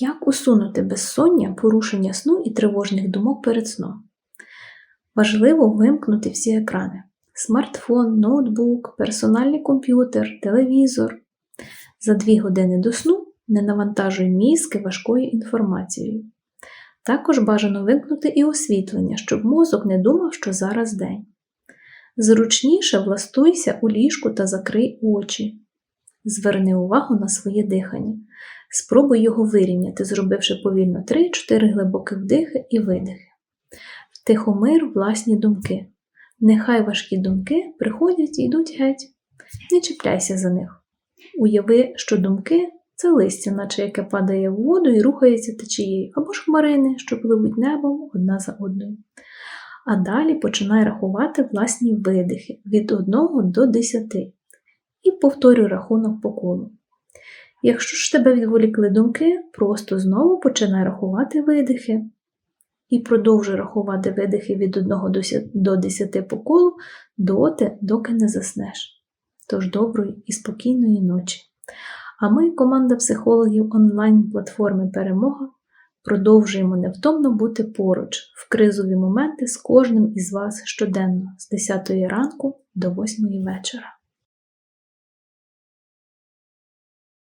Як усунути безсоння, порушення сну і тривожних думок перед сном? Важливо вимкнути всі екрани: смартфон, ноутбук, персональний комп'ютер, телевізор. За 2 години до сну не навантажуй мізки важкою інформацією. Також бажано вимкнути і освітлення, щоб мозок не думав, що зараз день. Зручніше влаштуйся у ліжку та закрий очі. Зверни увагу на своє дихання. Спробуй його вирівняти, зробивши повільно 3-4 глибоких вдихи і видихи. Втихомир власні думки. Нехай важкі думки приходять і йдуть геть. Не чіпляйся за них. Уяви, що думки це листя, наче яке падає в воду і рухається течією, або ж хмарини, що пливуть небом одна за одною. А далі починай рахувати власні видихи від 1 до 10 і повторюй рахунок по колу. Якщо ж тебе відволікли думки, просто знову починай рахувати видихи. І продовжуй рахувати видихи від 1 до 10 по колу доти, доки не заснеш. Тож доброї і спокійної ночі. А ми, команда психологів онлайн-платформи Перемога, продовжуємо невтомно бути поруч в кризові моменти з кожним із вас щоденно з 10 ранку до 8 вечора.